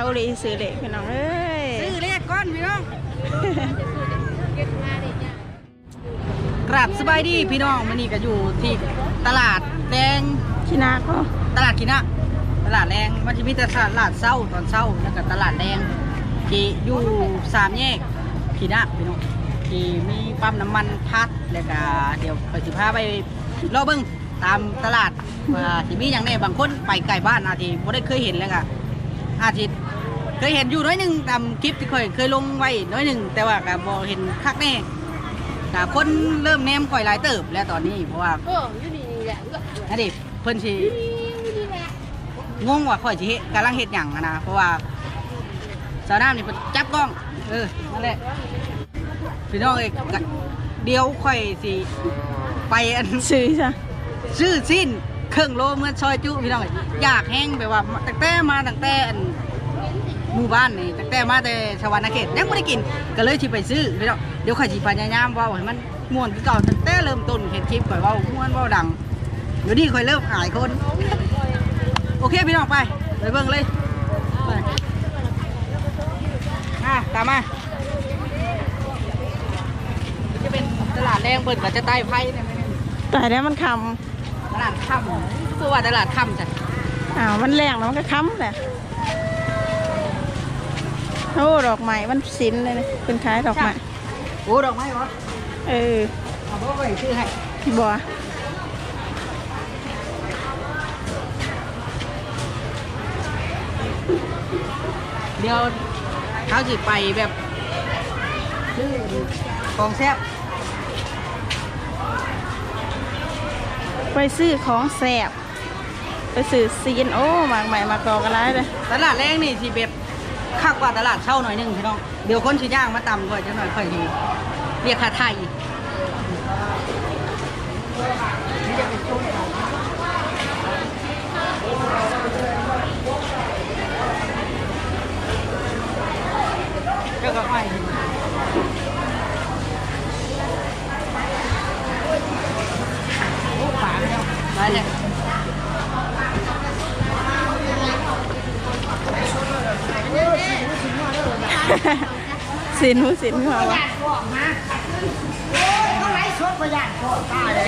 าวอุรีซื้อเด็กพี่น้องเอ้ยซื้อเลขก้อนพี่น้องกราบสบายดีพี่น้องมันนี่ก็อยู่ที่ตลาดแดงชินาก็ตลาดกินะตลาดแดงมันจะมีแต่ตลาดเศร้าตอนเศร้าแล้วก็ตลาดแดงที่อยู่สามแยกกินะพี่น้องที่มีปั๊มน้ำมันพัดแล้วก็เดี๋ยวไปสิพาไปรอเบิ้งตามตลาดว่าที่มีอย่างไรบางคนไปไกลบ้านอาทีบ่ได้เคยเห็นแล้วก็อาทิ เคยเห็นอยู่น้อยหนึ่งตามคลิปที่เคยเคยลงไว้น้อยหนึ่งแต่ว่าก็บ่เห็นคักแน่แต่คนเริ่มแนมข่อยหลายเติบแล้วตอนนี้เพราะว่าเอออยู่นี่แหละเอออันนี้เพิ่นสิอยู่นี่แหละงงว่าข่อยสิเฮ็ดกำลังเฮ็ดหยังอะนะเพราะว่าสาวน้ำนี่เพิ่นจับกล้องเออนั่นแหละพี่น้องเอ้ยกะเดี๋ยวข่อยสิไปอัน ซื้อจ้ะซื้อสิ้นเครื่องโลเมื่อซอยจุพี่น้องเอ้ยอยากแห้งแบบว่าตั้งแต่มาตั้งแต่อัน หมู่บ้านนี่ตั้งแต่มาแต่ชาวนาเขตยังไม่ได้กินก็เลยสิไปซื้อพี่น้องเดี๋ยวข่อยสิพยายามเว้าให้มันม่วนคือเก่าตั้งแต่เริ่มต้นเห็นคลิปข่อยเว้าม่วนเว้าดังเดี๋ยวนี้ข่อยเริ่มอายคน โอเคพี่น้องไปไปเบิ่งเลยไปอะตามมาจะเป็นตลาดแรงเปิดกับจะใต้ไพ่เนี่ยไม่ได้แต่แล้วมันคตลาดค่ำคือว่าตลาดค่ำจ้ะำอ้าวมันแรงแล้วมันก็ค้ำแหละ โอ้ดอกไม้มันสินเลยนะเป็นขายดอกไม้โอ้ดอกไม้เหรอเออเอาบ่ไปชื่อให้บัวเดี๋ยวเขาสิไปแบบชื่อของแซ่บไปซื้อของแสบไปซื้อซีนโอ้หมากใหม่มากรอกอะไรเลยตลาดแรงนี่สิแบบ คักกว่าตลาดเช่าหน่อยหนึงพี่น้อง เดี๋ยวคนชิ้ย่างมาตำก่อนจะหน่อยค่อยทีเรียกค่าไทยเจ้าก็ไม่โอ้ฝาไม่เอาไปเลย สินหูสินหัววะ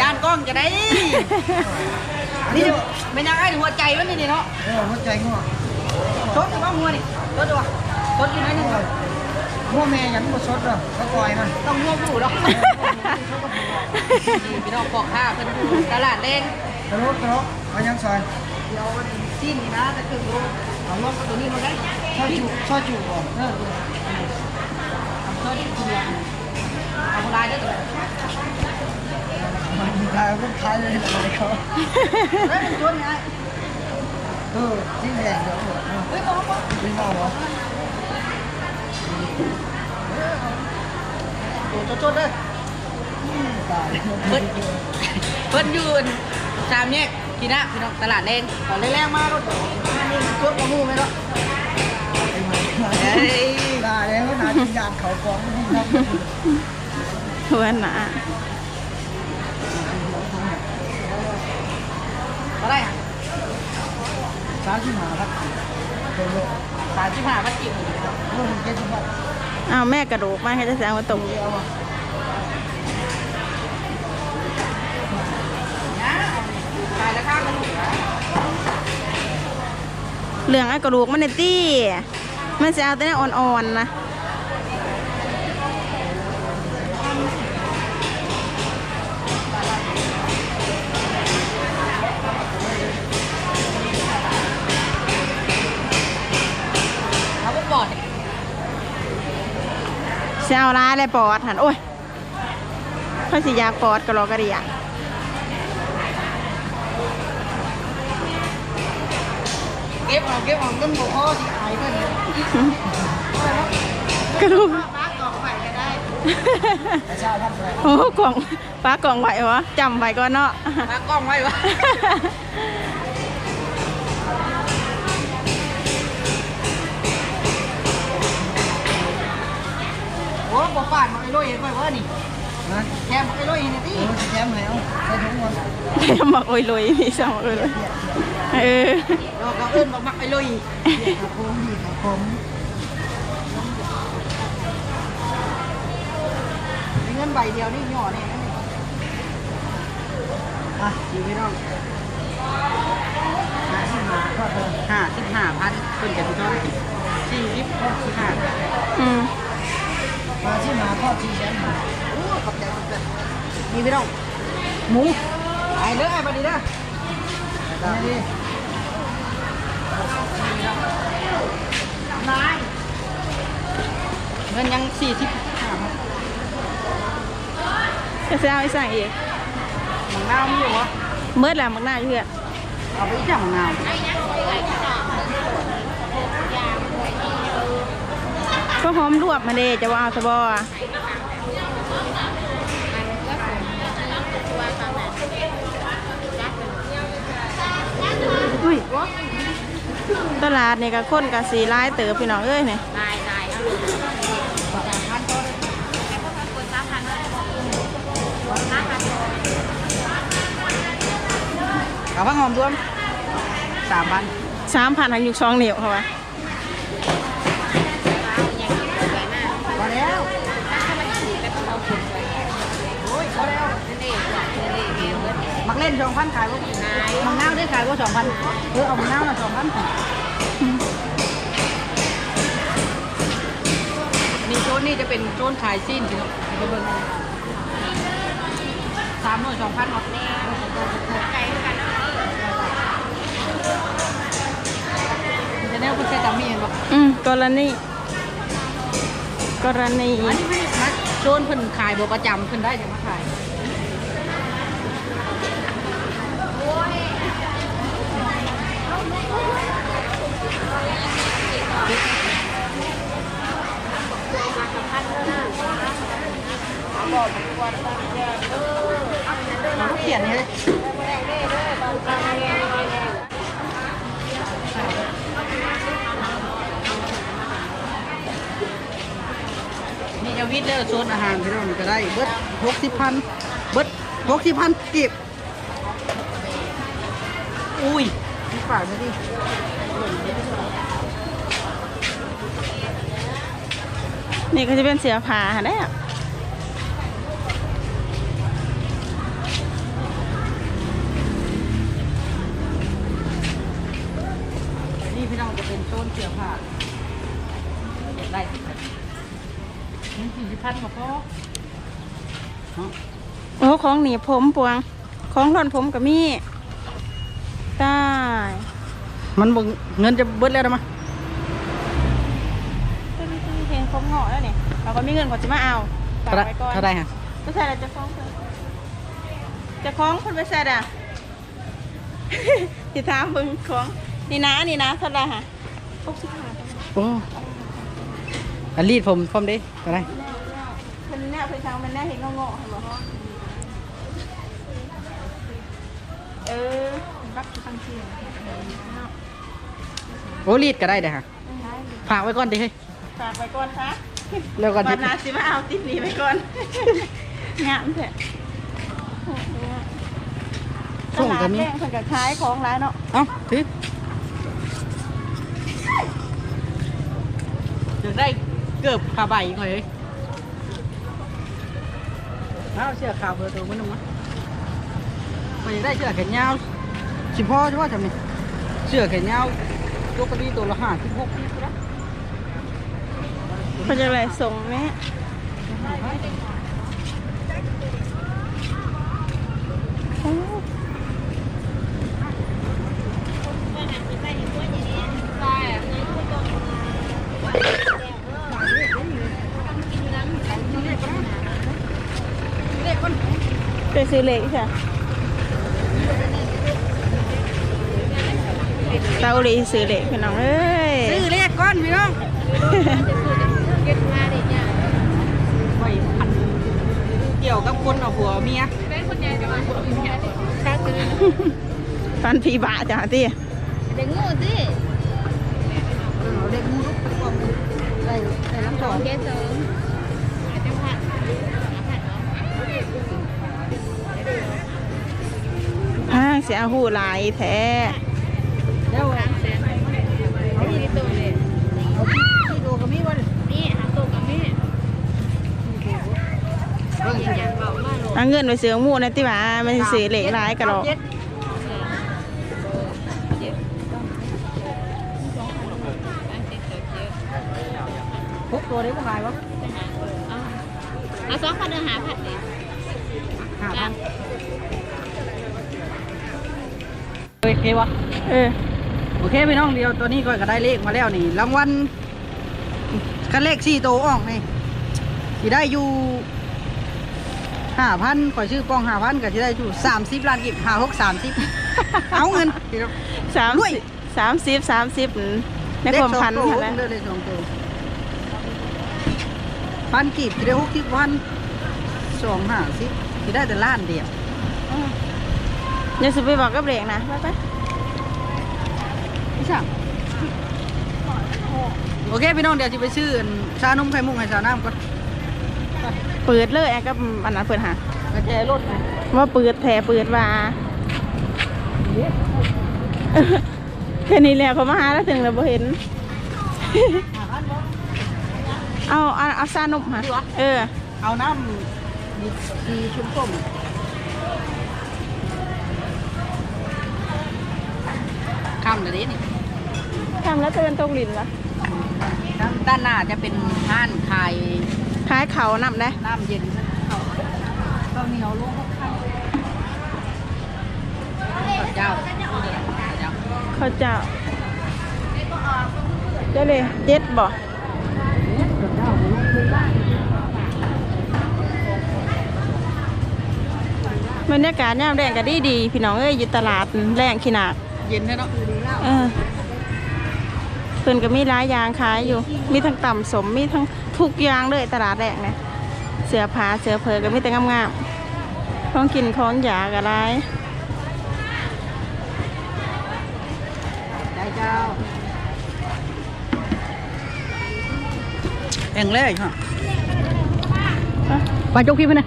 ยานกล้องจะได้ นี่จะเป็นยังไงหัวใจมันนี่นี่เนาะเออหัวใจง่วงชดหรือว่าหัวนี่ชดดีกว่าชดอยู่ไหนหนึ่งง่วงแม่ยันบ่สดหรอกเขาปล่อยมันต้องหัวผู้หรอกนี่พี่น้องบอกค่าเป็นตลาดเล่นตลกตลกมายังซอย เดี๋ยวมันสิ้นนี่นะแต่คือรู้ เอาลงตัวนี้มาได้ซอยจุซอยจุบ่เออทำชดทีเดียวเอาลายได้ตัวมันมีทายก็ทายเลยอะไรเขาเฮ้ยมันชดไงเออที่แดงเดี๋ยวเออเฮ้ยบอกว่าไม่เอาหรอตัวชดเลยตายเพิ่นเพิ่นยืนสามแยก กินนะพี่น้องตลาดแดงตอนแรกๆมารถนี่มันชดมาหูไหมเนาะเฮ้ยได้แล้วนาทียานเขาฟ้องที่นับหัวหนาอะไรอะสามสิบห้าครับโดนโลกสามสิบห้าบาทจิ๋วโลกเจ็ดสิบบาทอ้าวแม่กระดูกมาให้จะแสงมาตกเอาอะนะขายราคากันหนูนะ เหลืองไอ้กระดูกมันในตี้มันจะเอาแต่เนี่ยอ่อนๆนะเขาก็ปอดเสียเอาร้ายเลยปอดหันโอ้ยเขาสิอยากปอดกระโหลกกระเดียเก็บเอาเก็บเอาต้นหัวข้อที่ขายเพื่อนกระดูกป้ากอกใหม่ก็ได้ไอ้ชาทำอะไรโอ้กล่องป้ากล่องไหววะจำไว้ก่อนเนาะป้ากล้องไว้วะโอ้บอกฝาดมาไอ้ลุยเห็นไหมว่านี่นะ แกบอกไอ้ลุยเห็นไหมเอที่อแจมแล้วใส่ถุงมันหมักโอยลุยมีสองโอยลุยเปียกเปียกเออเราก็เอิ้นบักมักไปเลยกระพงดีกระพงมีเงินใบเดียวนี่หย่อนี่นะนี่อะอยู่พี่น้องหาที่มาก็เดินห้าสิบห้าพันเป็นกับพี่น้องสี่สิบหกสิบห้าอืมหาที่มาก็ที่แสนหา นี่พี่น้องหมูไอ้เด้อไอ้บัดนี้เด้ออันนี้นายเงินยังสี่สิบห้าพันจะซื้อเอาไปสั่งอีกหมังนาวมีอยู่วะเมื่อละมักหน้าอยู่เพื่อเอาไปอีกจ้าหมังนาวก็หอมรวบมาเด้จะว่าเอาสบอ อุ้ยตลาดนี่ก็คนกับสีร้ายเติบพี่น้องเอ้ยเนี่ยลายลายเอาพันตัวเลยคนสามพันห้าพันกับพังหอมรวมสามพันสามพันทางอยู่ช่องเหนียวเขาวะ พอแล้ว โอ้ยเขาแล้วนี่นี่นี่นี่เบิด มัก เล่นสองพันขายว่านายมังนาวได้ขายว่าสองพันเออเอามังนาวละสองพันนี่โซนนี่จะเป็นโซนขายสิ้นพี่น้องไปเบิ่งกันสามหน่วยสองพันหมดไก่กันจะแนวคุณใช้ตามีเห็นปะอืมกรณีกรณีอันนี้ไม่ได้นะโซนเพิ่นขายบ่ประจำเพิ่นได้จะมาขาย เราเขียนนี่เลยนี่จะวิทย์เด้อโซนอาหารพี่น้องก็ได้ เบิร์ดหกสิบพันเบิร์ดหกสิบพันเก็บ อุ้ยมีฝากไม่ดินี่ก็จะเป็นเสือผ้าหาได้อะนี่พี่น้องจะเป็นโซนเสื้อผ้าได้นี่สี่สิบพันมาพอเนาะโอ้ของหนีบผมปวง ของหล่อนผมกับมีได้ มันเบิ่งเงินจะเบิดแล้วนะมั้ยเห็นผมเหงาะแล้วเนี่ยเราก็มีเงินก่อนจะมาเอาฝากเท่าไรไว้ก่อนเท่าไรฮะไม่ใช่อะไรจะคล้องเพิ่นจะคล้องคนไปใส่อะที่ถามเบึงของนี่นะนี่นะเท่าไหรฮะหกสิบห้าโอ้อันรีดผมพร้อมเด้เท่าไรมันแน่เพิ่นทางมันแน่เห็นงงๆเห็นบ่ฮะเออ รักทางเสียงโอ้รีดก็ได้เด้อฮะฝากไว้ก่อนดิเฮ้ยฝากไปก่อนซะแล้วก่อนวัที่นหนาสิมาเอาติดหนี้ไปก่อนงามแท้ตส่งลากัดนแดนี่งเพิ่นก็ขายของหลายเนาะเอ้าถืออยากได้เกือบขาใบหน่อยเฮ้ยเอาเสื้อขาวเบอร์ตัวมันนึงมั้ยมันอยากได้เสื้อแขนยาว สิพ่อใช่ป่ะจำนี่เสื้อแขนยาวปกติตัวละห้าสิบหกสิบนะเพิ่นจะอะไรส่งแม่โอ้ไปซื้อเหล็กใช่ เตาหลีซื้อเหล็กพี่น้องเอ้ยซื้อเลขก้อนพี่น้องเก็บมาดิเนี่ยไว้พันเกี่ยวกับคนเอาผัวเมียเป็นคนใหญ่จังหวะถ้าซื้อฟันพีบะจ้ะที่เด็กงูสิเอาเลขมูลุกไปกองได้ได้ลำสต่อองเกสเสริมจะผัดผัดเนาะห้างเสียหูหลายแท้ เอาเงินไปซื้อหมูนะติว่ามันสิซื้อเหล็กหลายกระดอกเจ็ดพกตัวได้บ่ขายวะเอาเอาสองพันเดือนหาพันเลยห้าพัจ้ะนโอเควะเออโอเคพี่น้องเดียวตัวนี้ก็ก็ได้เลขมาแล้วนี่รางวัลคันเลขสี่ตัวออกนี่ที่ได้อยู่ ห้าพันขอยชื่อป้องห้าพันก็ที่ได้อยู่สามสิบล้านกีบห้าหกสามสิบเอาเงินพี่น้องสามด้วยสิบสามสิบสามสิบในความพันเลขสองตัวนะเด้อเลขสองตัวพันกีบที่ได้หกสิบวันสองห้าสิบที่ได้แต่ล้านเดียวอย่าสิไปบอกกับเหล็กนะไปไปพี่ช่างโอเคพี่น้องเดี๋ยวจะไปซื้ออันชานมไข่มุกให้ชาวน้ำก่อน เปิดเลยแอกับอันนั้นเปิดหากระแจรถไงว่าเปิดแถเปิดว่าแค่นี้แหละเขามาหาแล้วถึงแล้วบ่เห็น เอาเอาเอาซานมมาเออ เอาน้ำดีดีชุ่มต้มคำเดี๋ยวนี้นี่ทำแล้วจะเป็นตรงลินละด้านด้านหน้าจะเป็นห้านขาย คล้ายเขานำได้น้ำเย็นเขาข้าวเหนียวลงข้าวข้าวเจ้าข้าวเจ้าเขาเจ้าเจ้าเลยเจ็ดบ่บรรยากาศยามแรงก็ดีดีๆพี่น้องเอ้ยอยู่ตลาดแรงขี้หนักเย็นแน่เนาะเออเพิ่นก็มีร้ายอยางขายอยู่ มีทั้งต่ำสมมีทั้งทุกอย่างเลยตลาดแรกนะเสื้อผ้าเสื้อเพอก็มีแต่งามๆของกินของอยากอะไรได้เจ้าแองแรกฮะไปจกพี่ไปนะ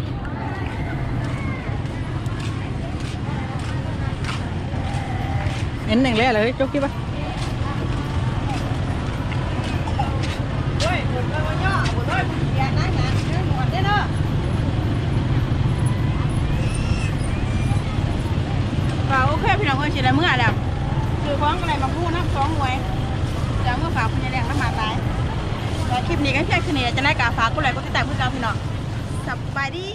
เห็นแองแรกเลยจกพี่ปะ ก็โอเคพี่น้องเอ้ยสิได้เมื่อแล้วคือของอะไรมาพูดน้ำสองหน่วยจะเอาเมื่อฝากคุณยายแดงน้ำหมากหลายแล้วคลิปนี้ก็แค่คืนนี้ จะได้กาฟ้ากกูเลยก็ติดตามเพื่อนเราพี่น้องสบายดี